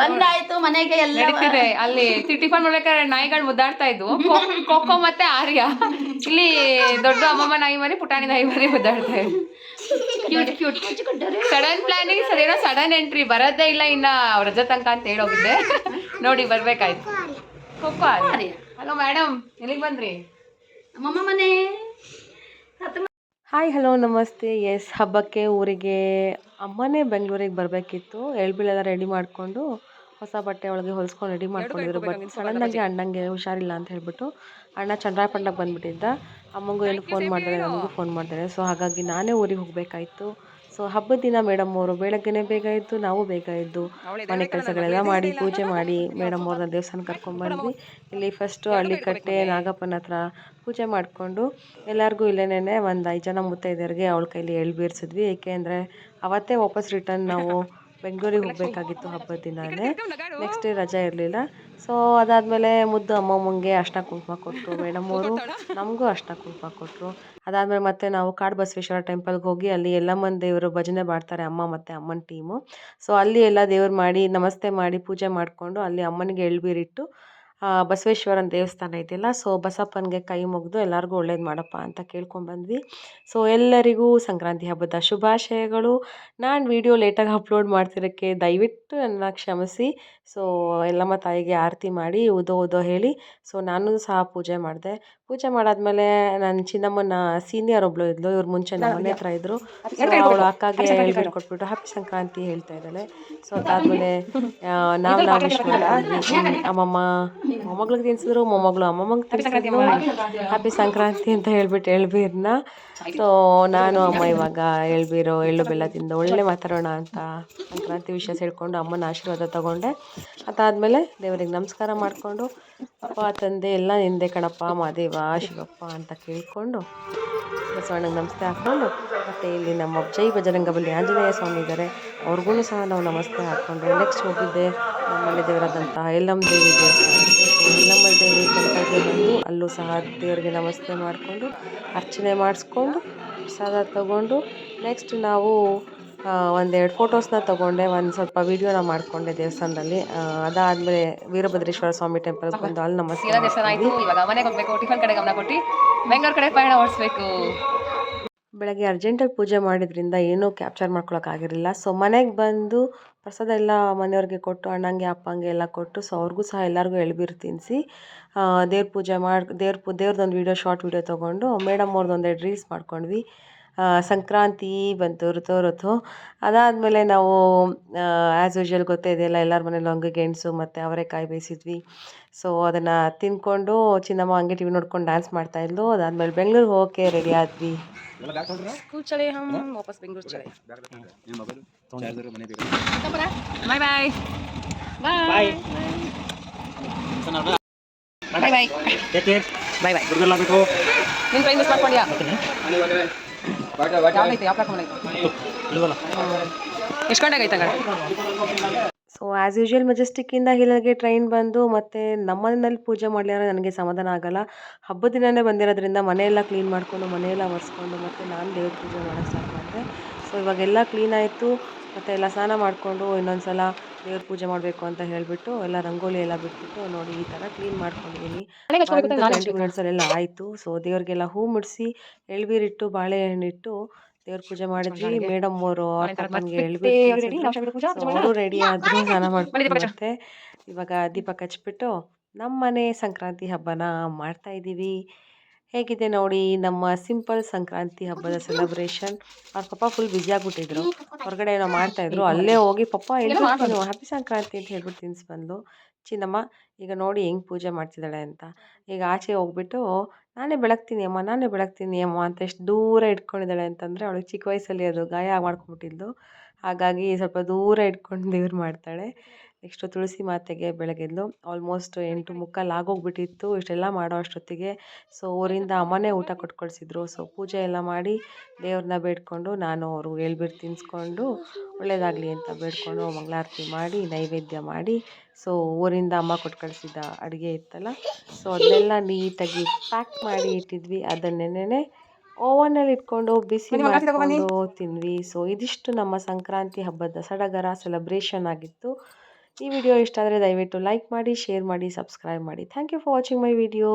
ಬಂದಾಯ್ತು ಮನೆಗೆ ಎಲ್ಲ ನಡೀತಿದೆ. ಅಲ್ಲಿ ಟಿಫನ್ ಮಾಡ್ಬೇಕಾದ್ರೆ ನಾಯಿಗಳು ಮುದ್ದಾಡ್ತಾ ಇದ್ವು. ಕೊಕ್ಕೋ ಮತ್ತೆ ಆರ್ಯ. ಇಲ್ಲಿ ದೊಡ್ಡ ಅಮ್ಮಮ್ಮ ನಾಯಿ ಮರಿ ಪುಟಾಣಿ ನಾಯಿ ಮರಿ ಮುದ್ದಾಡ್ತಾ ಇದ್ವು. ಕ್ಯೂಟ್ ಕ್ಯೂಟ್ ಸಡನ್ ಪ್ಲಾನಿಂಗ್ ಸರಿನೋ ಸಡನ್ ಎಂಟ್ರಿ ಬರೋದೇ ಇಲ್ಲ ಇನ್ನ ರಜಾ ತನಕ ಅಂತ ಹೇಳೋಗಿದ್ದೆ. ನೋಡಿ ಬರ್ಬೇಕಾಯ್ತು. ಕೊಕ್ಕೋ ಆರ್ಯ. ಹಲೋ ಮೇಡಮ್ ಎಲ್ಲಿಗೆ ಬಂದ್ರಿ? ಅಮ್ಮಮ್ಮ ಮನೆ. ಹಾಯ್ ಹಲೋ ನಮಸ್ತೆ. ಎಸ್ ಹಬ್ಬಕ್ಕೆ ಊರಿಗೆ ಅಮ್ಮನೇ ಬೆಂಗಳೂರಿಗೆ ಬರಬೇಕಿತ್ತು. ಎಳ್ಬೀಳೆಲ್ಲ ರೆಡಿ ಮಾಡಿಕೊಂಡು ಹೊಸ ಬಟ್ಟೆ ಒಳಗೆ ಹೊಲಿಸ್ಕೊಂಡು ರೆಡಿ ಮಾಡ್ಕೊಂಡಿದ್ರು ಬಟ್ ಸಡನ್ನಾಗಿ ಅಣ್ಣಂಗೆ ಹುಷಾರಿಲ್ಲ ಅಂತ ಹೇಳ್ಬಿಟ್ಟು ಅಣ್ಣ ಚಂದ್ರಾಯಪಟ್ಟಣಕ್ಕೆ ಬಂದುಬಿಟ್ಟಿದ್ದ. ಅಮ್ಮಂಗೂ ಏನು ಫೋನ್ ಮಾಡಿದ್ರೆ ನಮಗೂ ಫೋನ್ ಮಾಡ್ತಾರೆ ಸೊ ಹಾಗಾಗಿ ನಾನೇ ಊರಿಗೆ ಹೋಗಬೇಕಾಯ್ತು. ಸೊ ಹಬ್ಬದ ದಿನ ಮೇಡಮ್ ಅವರು ಬೆಳಗ್ಗೆನೇ ಬೇಗ ಇದ್ದು ನಾವು ಬೇಗ ಇದ್ದು ಮನೆ ಕೆಲಸಗಳೆಲ್ಲ ಮಾಡಿ ಪೂಜೆ ಮಾಡಿ ಮೇಡಮ್ ಅವ್ರನ್ನ ದೇವಸ್ಥಾನ ಕರ್ಕೊಂಡು ಬಂದ್ವಿ. ಇಲ್ಲಿ ಫಸ್ಟು ಹಳ್ಳಿಕಟ್ಟೆ ನಾಗಪ್ಪನ ಹತ್ರ ಪೂಜೆ ಮಾಡಿಕೊಂಡು ಎಲ್ಲರಿಗೂ ಇಲ್ಲೇನೆ ಒಂದು ಐದು ಜನ ಮುತ್ತೈದೆಯರಿಗೆ ಅವಳ ಕೈಲಿ ಎಳ್ಬೀರ್ಸಿದ್ವಿ ಏಕೆಂದರೆ ಅವತ್ತೇ ವಾಪಸ್ ರಿಟರ್ನ್ ನಾವು ಬೆಂಗಳೂರಿಗೆ ಹೋಗಬೇಕಾಗಿತ್ತು ಹಬ್ಬದ ದಿನವೇ ನೆಕ್ಸ್ಟ್ ಡೇ ರಜಾ ಇರಲಿಲ್ಲ. ಸೊ ಅದಾದಮೇಲೆ ಮುದ್ದು ಅಮ್ಮಮ್ಮಂಗೆ ಅರ್ಶಿನ ಕುಂಕುಮ ಕೊಟ್ಟರು ಮೇಡಮ್ ಅವರು ನಮಗೂ ಅರ್ಶಿನ ಕುಂಕುಮ ಕೊಟ್ಟರು ಅದಾದಮೇಲೆ ಮತ್ತೆ ನಾವು ಕಾಡು ಬಸವೇಶ್ವರ ಟೆಂಪಲ್ಗೆ ಹೋಗಿ ಅಲ್ಲಿ ಎಲ್ಲಮ್ಮನ ದೇವರು ಭಜನೆ ಮಾಡ್ತಾರೆ ಅಮ್ಮ ಮತ್ತು ಅಮ್ಮನ ಟೀಮು ಸೊ ಅಲ್ಲಿ ಎಲ್ಲ ದೇವ್ರು ಮಾಡಿ ನಮಸ್ತೆ ಮಾಡಿ ಪೂಜೆ ಮಾಡಿಕೊಂಡು ಅಲ್ಲಿ ಅಮ್ಮನಿಗೆ ಎಳ್ಬೀರಿಟ್ಟು ಬಸವೇಶ್ವರನ ದೇವಸ್ಥಾನ ಇದೆಯಲ್ಲ ಸೊ ಬಸಪ್ಪನಿಗೆ ಕೈ ಮುಗಿದು ಎಲ್ಲರಿಗೂ ಒಳ್ಳೇದು ಮಾಡಪ್ಪ ಅಂತ ಕೇಳ್ಕೊಂಡ್ಬಂದ್ವಿ ಸೊ ಎಲ್ಲರಿಗೂ ಸಂಕ್ರಾಂತಿ ಹಬ್ಬದ ಶುಭಾಶಯಗಳು. ನಾನು ವಿಡಿಯೋ ಲೇಟಾಗಿ ಅಪ್ಲೋಡ್ ಮಾಡ್ತಿರೋಕ್ಕೆ ದಯವಿಟ್ಟು ನನ್ನ ಕ್ಷಮಿಸಿ. ಸೊ ಎಲ್ಲಮ್ಮ ತಾಯಿಗೆ ಆರತಿ ಮಾಡಿ ಉದೋ ಉದೋ ಹೇಳಿ. ಸೊ ನಾನು ಸಹ ಪೂಜೆ ಮಾಡಿದೆ. ಪೂಜೆ ಮಾಡಾದ್ಮೇಲೆ ನನ್ನ ಚಿನ್ನಮ್ಮನ ಸೀನಿಯರ್ ಒಬ್ಳು ಇದ್ಲು. ಇವ್ರು ಮುಂಚೆ ನಮ್ಮ ಮನೆ ಹತ್ರ ಇದ್ರು. ಅವಳು ಅಕ್ಕಗೆ ಹೇಳ್ಬಿಟ್ಟು ಕೊಟ್ಬಿಟ್ಟು ಹ್ಯಾಪಿ ಸಂಕ್ರಾಂತಿ ಹೇಳ್ತಾ ಇದ್ದಾಳೆ. ಸೊ ಅದಾದ್ಮೇಲೆ ನಾವು ನಾವು ಅಮ್ಮಮ್ಮ ಮೊಮ್ಮಗ್ಳಿಗೆ ತಿನ್ಸಿದ್ರು ಮೊಮ್ಮಗಳು ಅಮ್ಮಮ್ಮಂಗೆ ತಿನ್ಸಿದ್ರು. ಹ್ಯಾಪಿ ಸಂಕ್ರಾಂತಿ ಅಂತ ಹೇಳ್ಬಿಟ್ಟು ಎಳ್ಬೀರನ್ನ ಸೊ ನಾನು ಅಮ್ಮ ಇವಾಗ ಎಳ್ಬೀರು ಎಳ್ಳು ಬೆಲ್ಲ ತಿಂದು ಒಳ್ಳೆ ಮಾತಾಡೋಣ ಅಂತ ಸಂಕ್ರಾಂತಿ ವಿಷಯ ಹೇಳ್ಕೊಂಡು ಅಮ್ಮನ ಆಶೀರ್ವಾದ ತಗೊಂಡೆ. ಅದಾದ್ಮೇಲೆ ದೇವರಿಗೆ ನಮಸ್ಕಾರ ಮಾಡಿಕೊಂಡು, ಅಪ್ಪ, ತಂದೆ, ಎಲ್ಲ ನಿಂದೆ ಕಣಪ್ಪ ಮಾದೇವ ಶಿವಪ್ಪ ಅಂತ ಕೇಳಿಕೊಂಡು ಬಸವಣ್ಣಗೆ ನಮಸ್ತೆ ಹಾಕ್ಕೊಂಡು ಮತ್ತು ಇಲ್ಲಿ ನಮ್ಮ ಜೈ ಬಜರಂಗ ಬಲಿ ಆಂಜನೇಯ ಸ್ವಾಮಿ ಇದ್ದಾರೆ ಅವ್ರಿಗೂ ಸಹ ನಾವು ನಮಸ್ತೆ ಹಾಕ್ಕೊಂಡು ನೆಕ್ಸ್ಟ್ ಹೋಗಿದ್ದೆ ನಮ್ಮಲ್ಲಿ ದೇವರಾದಂತಹ ಎಲ್ಲಮ್ಮ ದೇವಿ ದೇವಸ್ಥಾನ. ಎಲ್ಲಮ್ಮ ದೇವಿ ಅಲ್ಲೂ ಸಹ ದೇವರಿಗೆ ನಮಸ್ತೆ ಮಾಡಿಕೊಂಡು ಅರ್ಚನೆ ಮಾಡಿಸ್ಕೊಂಡು ಪ್ರಸಾದ ತಗೊಂಡು ನೆಕ್ಸ್ಟ್ ನಾವು ಒಂದೆರಡು ಫೋಟೋಸ್ನ ತೊಗೊಂಡೆ. ಒಂದು ಸ್ವಲ್ಪ ವೀಡಿಯೋನ ಮಾಡಿಕೊಂಡೆ ದೇವಸ್ಥಾನದಲ್ಲಿ. ಅದಾದ್ಮೇಲೆ ವೀರಭದ್ರೇಶ್ವರ ಸ್ವಾಮಿ ಟೆಂಪಲ್ ಬಂದು ಅಲ್ಲಿ ನಮ್ಮ ಸೀರಾ ದೇವಸ್ಥಾನ ಆಯಿತು. ಇವಾಗ ಮನೆಗೆ ಹೋಗ್ಬೇಕು ಟಿಫನ್ ಕಡೆ ಗಮನ ಕೊಟ್ಟು. ಬೆಂಗಳೂರು ಕಡೆ ಪಯಣ ಓಡಿಸ್ಬೇಕು ಬೆಳಗ್ಗೆ ಅರ್ಜೆಂಟಾಗಿ ಪೂಜೆ ಮಾಡಿದ್ರಿಂದ ಏನೂ ಕ್ಯಾಪ್ಚರ್ ಮಾಡ್ಕೊಳಕ್ಕಾಗಿರಲಿಲ್ಲ ಸೊ, ಮನೆಗೆ ಬಂದು ಪ್ರಸಾದ ಎಲ್ಲ ಮನೆಯವ್ರಿಗೆ ಕೊಟ್ಟು, ಅಣ್ಣಂಗೆ, ಅಪ್ಪಂಗೆ ಎಲ್ಲ ಕೊಟ್ಟು, ಸೊ, ಅವ್ರಿಗೂ ಸಹ ಎಲ್ಲರಿಗೂ ಎಳ್ಬೀರು ತಿನ್ನಿಸಿ ದೇವ್ರ ಪೂಜೆ ಮಾಡಿ, ದೇವ್ರ ಪೂ ದೇವ್ರದ್ದೊಂದು ವೀಡಿಯೋ ಶಾರ್ಟ್ ವೀಡಿಯೋ ತೊಗೊಂಡು, ಮೇಡಮ್ ಅವ್ರದ್ದು ಎರಡು ರೀಲ್ಸ್ ಮಾಡ್ಕೊಂಡ್ವಿ. ಸಂಕ್ರಾಂತಿ ಬಂತು ಋತು ಋತು. ಅದಾದಮೇಲೆ ನಾವು ಆ್ಯಸ್ ಯೂಶ್ವಲ್ ಗೊತ್ತೇ ಇದೆಯಲ್ಲ ಎಲ್ಲರ ಮನೇಲಿ ಹಂಗೆ ಗೆಣಸು ಮತ್ತು ಅವರೆಕಾಯಿ ಬೇಯಿಸಿದ್ವಿ. ಸೊ ಅದನ್ನು ತಿಂದ್ಕೊಂಡು ಚಿನ್ನಮ್ಮ ಹಂಗೆ ಟಿ ವಿ ನೋಡ್ಕೊಂಡು ಡ್ಯಾನ್ಸ್ ಮಾಡ್ತಾಯಿದ್ಲು ಅದಾದಮೇಲೆ ಬೆಂಗಳೂರಿಗೆ ಹೋಗೋಕ್ಕೆ ರೆಡಿ ಆದ್ವಿ. ಸ್ಕೂಲ್ ಚಲೆ ಹಮ್ ವಾಪಸ್ ಬೆಂಗಳೂರು ಚಲೆ ಬಾಯ್ ಬಾಯ್ ಬಾಯ್ ಬಾಯ್ ಬಾಯ್ ಬಾಯ್ ಬಾಯ್ ದುರ್ಗಲ್ಲಾಗಬೇಕು ನಿನ್ನ ಟ್ರೈನ್ ಮಿಸ್ ಮಾಡ್ಕೊಂಡ್ಯಾ ಎಷ್ಟು ಗಂಟೆಗೆ ಐತೆ ಹಂಗಾರೆ ಸೊ ಆ್ಯಸ್ ಯೂಶ್ವಲ್ ಮೆಜೆಸ್ಟಿಕ್ಕಿಂದ ಹಿಲ್ಲಿಗೆ ಟ್ರೈನ್ ಬಂದು ಮತ್ತು ನಮ್ಮ ಮನೆಯಲ್ಲಿ ಪೂಜೆ ಮಾಡಲಿಲ್ಲ ನನಗೆ ಸಮಾಧಾನ ಆಗಲ್ಲ. ಹಬ್ಬದ ದಿನವೇ ಬಂದಿರೋದ್ರಿಂದ ಮನೆಯೆಲ್ಲ ಕ್ಲೀನ್ ಮಾಡಿಕೊಂಡು ಮನೆಯೆಲ್ಲ ಒರೆಸ್ಕೊಂಡು ಮತ್ತು ನಾನು ದೇವ್ರ ಪೂಜೆ ಮಾಡೋಕ್ಕೆ ಸ್ಟಾರ್ಟ್ ಮಾಡಿದೆ. ಸೊ ಇವಾಗೆಲ್ಲ ಕ್ಲೀನ್ ಆಯಿತು. ಮತ್ತು ಎಲ್ಲ ಸ್ನಾನ ಮಾಡಿಕೊಂಡು ಇನ್ನೊಂದು ಸಲ ದೇವ್ರ ಪೂಜೆ ಮಾಡಬೇಕು ಅಂತ ಹೇಳಿಬಿಟ್ಟು ಎಲ್ಲ ರಂಗೋಲಿ ಎಲ್ಲ ಬಿಟ್ಬಿಟ್ಟು ನೋಡಿ ಈ ಥರ ಕ್ಲೀನ್ ಮಾಡ್ಕೊಂಡಿದ್ದೀನಿ ಟ್ವೆಂಟಿ ಮಿನಿಟ್ಸಲ್ಲೆಲ್ಲ ಆಯಿತು. ಸೊ ದೇವ್ರಿಗೆಲ್ಲ ಹೂ ಮುಡಿಸಿ ಎಳ್ಬೀರಿಟ್ಟು ಬಾಳೆಹಣ್ಣಿಟ್ಟು ದೇವ್ರ ಪೂಜೆ ಮಾಡಿದ್ವಿ. ಮೇಡಮ್ ಅವರು ಅವರು ರೆಡಿ ಆದ್ರು ಸ್ನಾನ ಮಾಡ್ಕೊಂಡು ಇವಾಗ ದೀಪ ಕಚ್ಬಿಟ್ಟು ನಮ್ಮನೆ ಸಂಕ್ರಾಂತಿ ಹಬ್ಬನ ಮಾಡ್ತಾ ಇದ್ದೀವಿ ಹೇಗಿದೆ ನೋಡಿ ನಮ್ಮ ಸಿಂಪಲ್ ಸಂಕ್ರಾಂತಿ ಹಬ್ಬದ ಸೆಲೆಬ್ರೇಷನ್ ಅವ್ರ ಪಪ್ಪ ಫುಲ್ ಬ್ಯುಸಿ ಆಗ್ಬಿಟ್ಟಿದ್ರು. ಹೊರಗಡೆ ಏನೋ ಮಾಡ್ತಾ ಇದ್ರು. ಅಲ್ಲೇ ಹೋಗಿ ಪಪ್ಪ ಎಲ್ಲಿ ಹ್ಯಾಪಿ ಸಂಕ್ರಾಂತಿ ಅಂತ ಹೇಳ್ಬಿಟ್ಟು ತಿನ್ಸ್ ಬಂದು ಚಿನ್ನಮ್ಮ ಈಗ ನೋಡಿ ಹೆಂಗೆ ಪೂಜೆ ಮಾಡ್ತಿದ್ದಾಳೆ ಅಂತ. ಈಗ ಆಚೆ ಹೋಗ್ಬಿಟ್ಟು ನಾನೇ ಬೆಳಗ್ತೀನಿ ಅಮ್ಮ ನಾನೇ ಬೆಳಗ್ತೀನಿ ಅಮ್ಮ ಅಂತ ಎಷ್ಟು ದೂರ ಇಟ್ಕೊಂಡಿದ್ದಾಳೆ ಅಂತಂದರೆ ಅವಳಿಗೆ ಚಿಕ್ಕ ವಯಸ್ಸಲ್ಲಿ ಅದು ಗಾಯ ಮಾಡ್ಕೊಂಬಿಟ್ಟಿದ್ದು ಹಾಗಾಗಿ ಸ್ವಲ್ಪ ದೂರ ಇಟ್ಕೊಂಡು ದೇವ್ರು ಮಾಡ್ತಾಳೆ. ನೆಕ್ಸ್ಟು ತುಳಸಿ ಮಾತೆಗೆ ಬೆಳಗ್ಗೆದ್ದು ಆಲ್ಮೋಸ್ಟ್ ಎಂಟು ಮುಕ್ಕಾಲು ಆಗೋಗ್ಬಿಟ್ಟಿತ್ತು ಇಷ್ಟೆಲ್ಲ ಮಾಡೋ ಅಷ್ಟೊತ್ತಿಗೆ. ಸೊ ಊರಿಂದ ಅಮ್ಮನೇ ಊಟ ಕೊಟ್ಕೊಳ್ಸಿದ್ರು. ಕಳಿಸಿದ್ರು ಸೊ ಪೂಜೆ ಎಲ್ಲ ಮಾಡಿ ದೇವ್ರನ್ನ ಬೇಡ್ಕೊಂಡು ನಾನು ಅವರು ಎಳ್ಬೀರು ತಿನ್ನಿಸ್ಕೊಂಡು ಒಳ್ಳೇದಾಗಲಿ ಅಂತ ಬೇಡ್ಕೊಂಡು ಮಂಗಳಾರತಿ ಮಾಡಿ ನೈವೇದ್ಯ ಮಾಡಿ ಸೊ ಊರಿಂದ ಅಮ್ಮ ಕೊಟ್ಟು ಕಳಿಸಿದ ಅಡುಗೆ ಇತ್ತಲ್ಲ. ಸೊ ಅದನ್ನೆಲ್ಲ ನೀಟಾಗಿ ಪ್ಯಾಕ್ ಮಾಡಿ ಇಟ್ಟಿದ್ವಿ. ಅದನ್ನೇನೆ ಓವನಲ್ಲಿ ಇಟ್ಕೊಂಡು ಬಿಸಿ ಮಾಡಿಕೊಂಡು ತಿಂದ್ವಿ. ಸೊ ಇದಿಷ್ಟು ನಮ್ಮ ಸಂಕ್ರಾಂತಿ ಹಬ್ಬದ ಸಡಗರ ಸೆಲೆಬ್ರೇಷನ್ ಆಗಿತ್ತು. ಈ ವಿಡಿಯೋ ಇಷ್ಟ ಆದರೆ ದಯವಿಟ್ಟು ಲೈಕ್ ಮಾಡಿ ಶೇರ್ ಮಾಡಿ ಸಬ್ಸ್ಕ್ರೈಬ್ ಮಾಡಿ. Thank you for watching my video